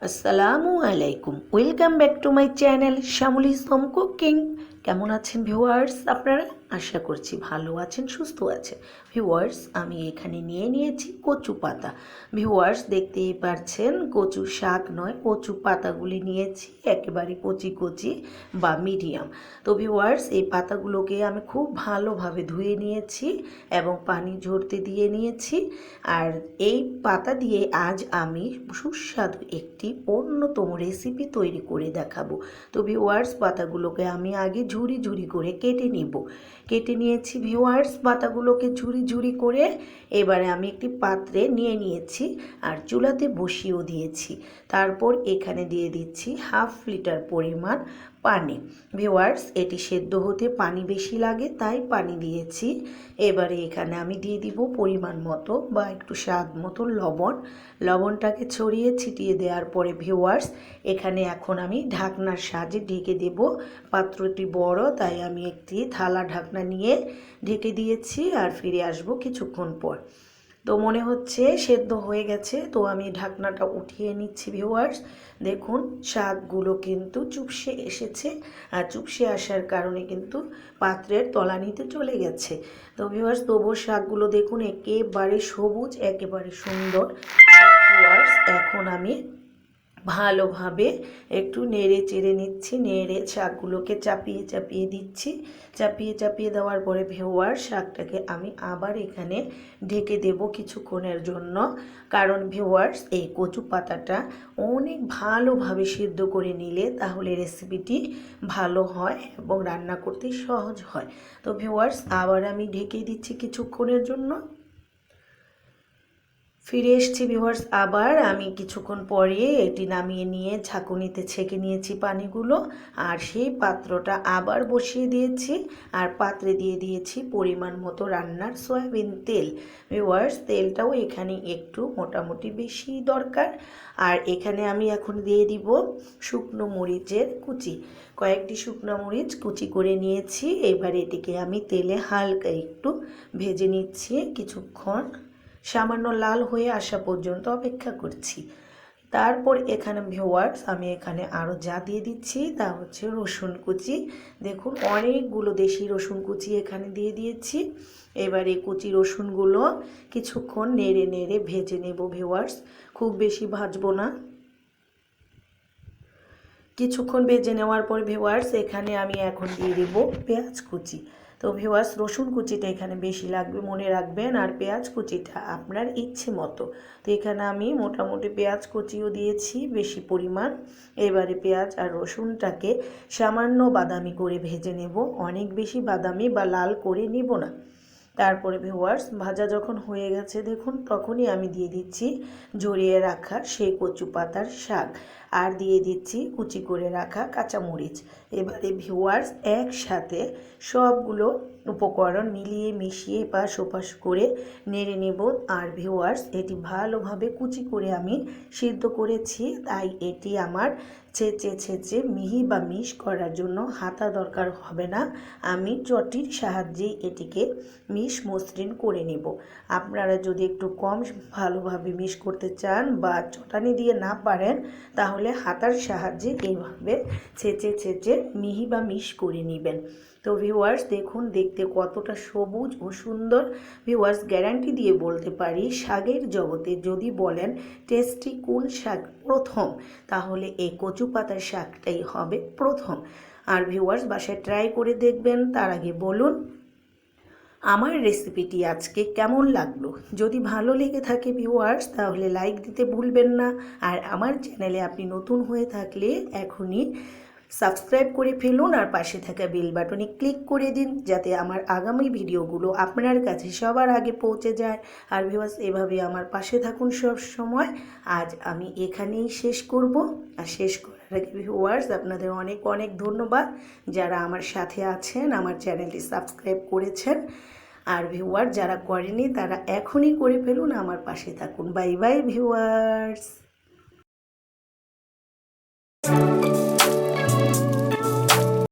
আসসালামু আলাইকুম welcome back to my channel Shyamli Som cooking কেমন আছেন ভিউয়ার্স আপনারা? আশা করছি ভালো আছেন, সুস্থ আছেন। ভিউয়ার্স আমি এখানে নিয়ে নিয়েছি কচু পাতা। ভিউয়ার্স দেখতেই পারছেন, কচু শাক নয়, কচু পাতাগুলি নিয়েছি, একেবারে কচি কচি বা মিডিয়াম তো ভিউয়ার্স এই পাতাগুলোকে আমি খুব ভালোভাবে ধুয়ে নিয়েছি এবং পানি ঝরতে দিয়ে নিয়েছি। আর এই পাতা দিয়ে আজ আমি সুস্বাদু একটি অন্যতম রেসিপি তৈরি করে দেখাবো। তো ভিউয়ার্স পাতাগুলোকে আমি আগে ঝুরি ঝুরি করে কেটে নিব। কেটে নিয়েছি ভিওয়ার্স পাতাগুলোকে ঝুরি ঝুরি করে এবারে আমি একটি পাত্রে নিয়ে নিয়েছি আর চুলাতে বসিয়েও দিয়েছি। তারপর এখানে দিয়ে দিচ্ছি হাফ লিটার পরিমাণ পানি। ভিওয়ার্স এটি সেদ্ধ হতে পানি বেশি লাগে, তাই পানি দিয়েছি। এবারে এখানে আমি দিয়ে দিব পরিমাণ মতো বা একটু স্বাদ মতো লবণ। লবণটাকে ছড়িয়ে ছিটিয়ে দেওয়ার পরে ভিওয়ার্স এখানে এখন আমি ঢাকনার সাহায্যে ঢেকে দেব। পাত্রটি বড়, তাই আমি একটি থালা ঢাকনা নিয়ে ঢেকে দিয়েছি আর ফিরে আসব কিছুক্ষণ পর। তো মনে হচ্ছে সেদ্ধ হয়ে গেছে। তো আমি ঢাকনাটা উঠিয়ে নিচ্ছি ভিউয়ার্স দেখুন, শাকগুলো কিন্তু চুপসে এসেছে আর চুপসে আসার কারণে কিন্তু পাত্রের তলানিতে চলে গেছে। তো ভিউয়ার্স তবুও শাকগুলো দেখুন একেবারে সবুজ, একেবারে সুন্দর। এখন আমি ভালোভাবে একটু নেড়ে চেড়ে নিচ্ছি, নেড়ে শাকগুলোকে চাপিয়ে চাপিয়ে দিচ্ছি। চাপিয়ে চাপিয়ে দেওয়ার পরে ভেওয়ার শাকটাকে আমি আবার এখানে ঢেকে দেব কিছুক্ষণের জন্য। কারণ ভিওয়ার্স এই কচু পাতাটা অনেক ভালোভাবে সিদ্ধ করে নিলে তাহলে রেসিপিটি ভালো হয় এবং রান্না করতে সহজ হয়। তো ভেওয়ার্স আবার আমি ঢেকে দিচ্ছি কিছুক্ষণের জন্য। ফিরে এসছি ভিউয়ার্স আবার আমি কিছুক্ষণ পরে এটি নামিয়ে নিয়ে ঝাঁকুনিতে ছেঁকে নিয়েছি পানিগুলো, আর সেই পাত্রটা আবার বসিয়ে দিয়েছি, আর পাত্রে দিয়ে দিয়েছি পরিমাণ মতো রান্নার সয়াবিন তেল। ভিউয়ার্স তেলটাও এখানে একটু মোটামুটি বেশি দরকার। আর এখানে আমি এখন দিয়ে দিব শুকনো মরিচের কুচি। কয়েকটি শুকনো মরিচ কুচি করে নিয়েছি, এবার এটিকে আমি তেলে হালকা একটু ভেজে নিচ্ছি কিছুক্ষণ। সামান্য লাল হয়ে আসা পর্যন্ত অপেক্ষা করছি। তারপর এখানে ভিওয়ার্স আমি এখানে আরও যা দিয়ে দিচ্ছি তা হচ্ছে রসুন কুচি। দেখুন, অনেকগুলো দেশি রসুন কুচি এখানে দিয়ে দিয়েছি। এবার এই কুচি রসুনগুলো কিছুক্ষণ নেড়ে নেড়ে ভেজে নেব ভিওয়ার্স খুব বেশি ভাজবো না। কিছুক্ষণ ভেজে নেওয়ার পর ভিওয়ার্স এখানে আমি এখন দিয়ে দেবো পেঁয়াজ কুচি। তো ভিওয়াস রসুন কুচিটা এখানে বেশি লাগবে, মনে রাখবেন। আর পেঁয়াজ কুচিটা আপনার ইচ্ছে মতো। তো এখানে আমি মোটামুটি পেঁয়াজ কুচিও দিয়েছি বেশি পরিমাণ। এবারে পেঁয়াজ আর রসুনটাকে সামান্য বাদামি করে ভেজে নেব। অনেক বেশি বাদামি বা লাল করে নিব না। তারপরে ভিওয়ার্স ভাজা যখন হয়ে গেছে, দেখুন, তখনই আমি দিয়ে দিচ্ছি ঝরিয়ে রাখা সেই কচু পাতার শাক। আর দিয়ে দিচ্ছি কুচি করে রাখা কাঁচামরিচ। এবারে ভিওয়ার্স একসাথে সবগুলো উপকরণ মিলিয়ে মিশিয়ে এপাশ ওপাশ করে নেড়ে নেব। আর ভিওয়ার্স এটি ভালোভাবে কুচি করে আমি সিদ্ধ করেছি, তাই এটি আমার ছেঁচে ছেঁচে মিহি বা মিশ করার জন্য হাতা দরকার হবে না। আমি চটির সাহায্যে এটিকে মিশ মসৃণ করে নেব। আপনারা যদি একটু কম ভালোভাবে মিশ করতে চান বা চটানি দিয়ে না পারেন, তাহলে হাতার সাহায্যে এইভাবে ছেঁচে ছেঁচে মিহি বা মিশ করে নেবেন। তো ভিউয়ার্স দেখুন, দেখতে কতটা সবুজ ও সুন্দর। ভিউয়ার্স গ্যারান্টি দিয়ে বলতে পারি, শাকের জগতে যদি বলেন টেস্টি কোন শাক প্রথম, তাহলে এই কচু পাতার শাকটাই হবে প্রথম। আর ভিউয়ার্স বাসায় ট্রাই করে দেখবেন, তার আগে বলুন, আমার রেসিপিটি আজকে কেমন লাগল? যদি ভালো লেগে থাকে ভিউয়ার্স তাহলে লাইক দিতে ভুলবেন না। আর আমার চ্যানেলে আপনি নতুন হয়ে থাকলে এখনই সাবস্ক্রাইব করে ফেলুন আর পাশে থাকা বেল বাটনে ক্লিক করে দিন, যাতে আমার আগামী ভিডিওগুলো আপনার কাছে সবার আগে পৌঁছে যায়। আর ভিউয়ার্স এভাবে আমার পাশে থাকুন সব সময় আজ আমি এখানেই শেষ করব। আর শেষ ভিউয়ার্স আপনাদের অনেক অনেক ধন্যবাদ। যারা আমার সাথে আছেন, আমার চ্যানেলটি সাবস্ক্রাইব করেছেন, আর ভিউয়ার যারা করেনি তারা এখনই করে ফেলুন, আমার পাশে থাকুন। Bye bye viewers